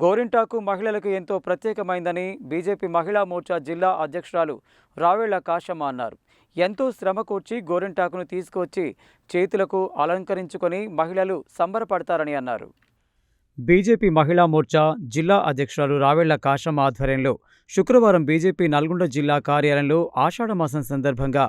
గోరింటాకు మహిళలకు ఎంతో ప్రత్యేకమైందని బీజేపీ మహిళా మోర్చా జిల్లా అధ్యక్షురాలు రావేళ్ళ కాశమ్మ అన్నారు. ఎంతో శ్రమ కూర్చి గోరింటాకును తీసుకువచ్చి చేతులకు అలంకరించుకొని మహిళలు సంబరపడతారని అన్నారు. బీజేపీ మహిళా మోర్చా జిల్లా అధ్యక్షురాలు రావెళ్ళ కాశమ్మ ఆధ్వర్యంలో శుక్రవారం బీజేపీ నల్గొండ జిల్లా కార్యాలయంలో ఆషాఢమాసం సందర్భంగా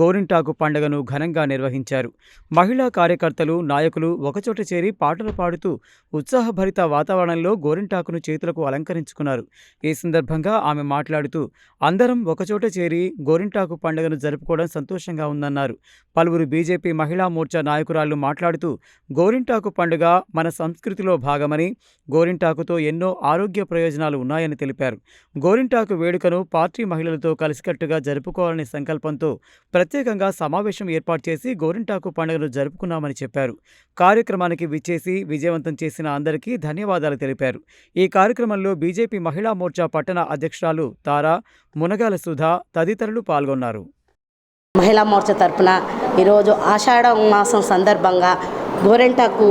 గోరింటాకు పండుగను ఘనంగా నిర్వహించారు. మహిళా కార్యకర్తలు నాయకులు ఒకచోట చేరి పాటలు పాడుతూ ఉత్సాహభరిత వాతావరణంలో గోరింటాకును చేతులకు అలంకరించుకున్నారు. ఈ సందర్భంగా ఆమె మాట్లాడుతూ అందరం ఒకచోట చేరి గోరింటాకు పండుగను జరుపుకోవడం సంతోషంగా ఉందన్నారు. పలువురు బీజేపీ మహిళా మోర్చా నాయకురాళ్ళు మాట్లాడుతూ గోరింటాకు పండుగ మన సంస్కృతిలో భాగమని గోరింటాకుతో ఎన్నో ఆరోగ్య ప్రయోజనాలు ఉన్నాయని తెలిపారు. గోరింటాకు వేడుకను పార్టీ మహిళలతో కలిసికట్టుగా జరుపుకోవాలనే సంకల్పంతో ప్రత్యేకంగా సమావేశం ఏర్పాటు చేసి గోరింటాకు పండుగను జరుపుకున్నామని చెప్పారు. కార్యక్రమానికి విచ్చేసి విజయవంతం చేసిన అందరికీ ధన్యవాదాలు తెలిపారు. ఈ కార్యక్రమంలో బీజేపీ మహిళా మోర్చా పట్టణ అధ్యక్షురాలు తారా మునగాల సుధా తదితరులు పాల్గొన్నారు. మహిళా మోర్చా తరపున ఈరోజు ఆషాఢ మాసం సందర్భంగా గోరెంటాకు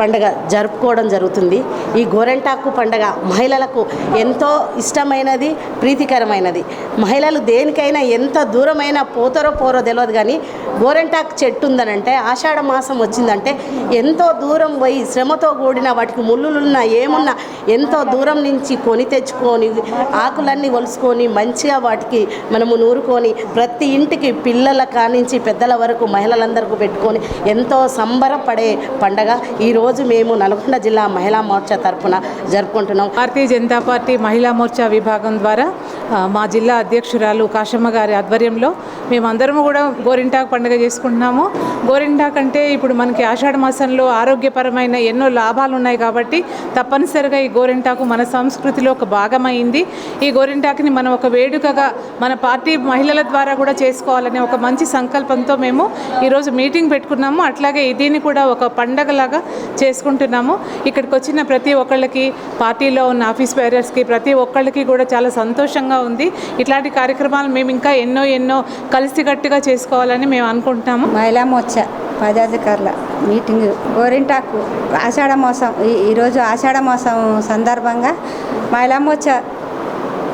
పండగ జరుపుకోవడం జరుగుతుంది. ఈ గోరెంటాకు పండగ మహిళలకు ఎంతో ఇష్టమైనది ప్రీతికరమైనది. మహిళలు దేనికైనా ఎంత దూరమైనా పోతారో పోరో తెలియదు కానీ గోరెంటాకు చెట్టు ఉందనంటే ఆషాఢ మాసం వచ్చిందంటే ఎంతో దూరం పోయి శ్రమతో కూడిన వాటికి ముళ్ళులున్నా ఏమున్నా ఎంతో దూరం నుంచి కొని తెచ్చుకొని ఆకులన్నీ ఒలుసుకొని మంచిగా వాటికి మనము నూరుకొని ప్రతి ఇంటికి పిల్లల కానించి పెద్దల వరకు మహిళలందరికీ పెట్టుకొని ఎంతో సంబరపడే పండగ. ఈరోజు రోజు మేము నల్గొండ జిల్లా మహిళా మోర్చా తరఫున జరుపుకుంటున్నాం. భారతీయ జనతా పార్టీ మహిళా మోర్చా విభాగం ద్వారా మా జిల్లా అధ్యక్షురాలు కాశమ్మ గారి ఆధ్వర్యంలో మేమందరము కూడా గోరింటాకు పండుగ చేసుకుంటున్నాము. గోరింటాకు అంటే ఇప్పుడు మనకి ఆషాఢ మాసంలో ఆరోగ్యపరమైన ఎన్నో లాభాలు ఉన్నాయి కాబట్టి తప్పనిసరిగా ఈ గోరింటాకు మన సంస్కృతిలో ఒక భాగమైంది. ఈ గోరింటాకుని మనం ఒక వేడుకగా మన పార్టీ మహిళల ద్వారా కూడా చేసుకోవాలనే ఒక మంచి సంకల్పంతో మేము ఈరోజు మీటింగ్ పెట్టుకున్నాము. అట్లాగే దీన్ని కూడా ఒక పండగలాగా చేసుకుంటున్నాము. ఇక్కడికి వచ్చిన ప్రతి ఒక్కళ్ళకి పార్టీలో ఉన్న ఆఫీస్ బేరర్స్కి ప్రతి ఒక్కళ్ళకి కూడా చాలా సంతోషంగా ఉంది. ఇట్లాంటి కార్యక్రమాలు మేము ఇంకా ఎన్నో ఎన్నో కలిసికట్టుగా చేసుకోవాలని మేము అనుకుంటున్నాము. మహిళా మోర్చ పదాధికారుల మీటింగ్ గోరింటాకు ఆషాఢ మాసం ఈ- ఈరోజు ఆషాఢ మాసం సందర్భంగా మహిళా మోర్చ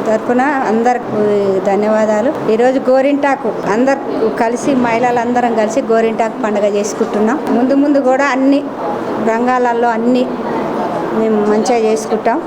తరఫున అందరికి ధన్యవాదాలు. ఈరోజు గోరింటాకు అందరు కలిసి మహిళలందరం కలిసి గోరింటాకు పండుగ చేసుకుంటున్నాం. ముందు ముందు కూడా అన్ని రంగాలలో అన్ని మేము మంచిగా చేసుకుంటాం.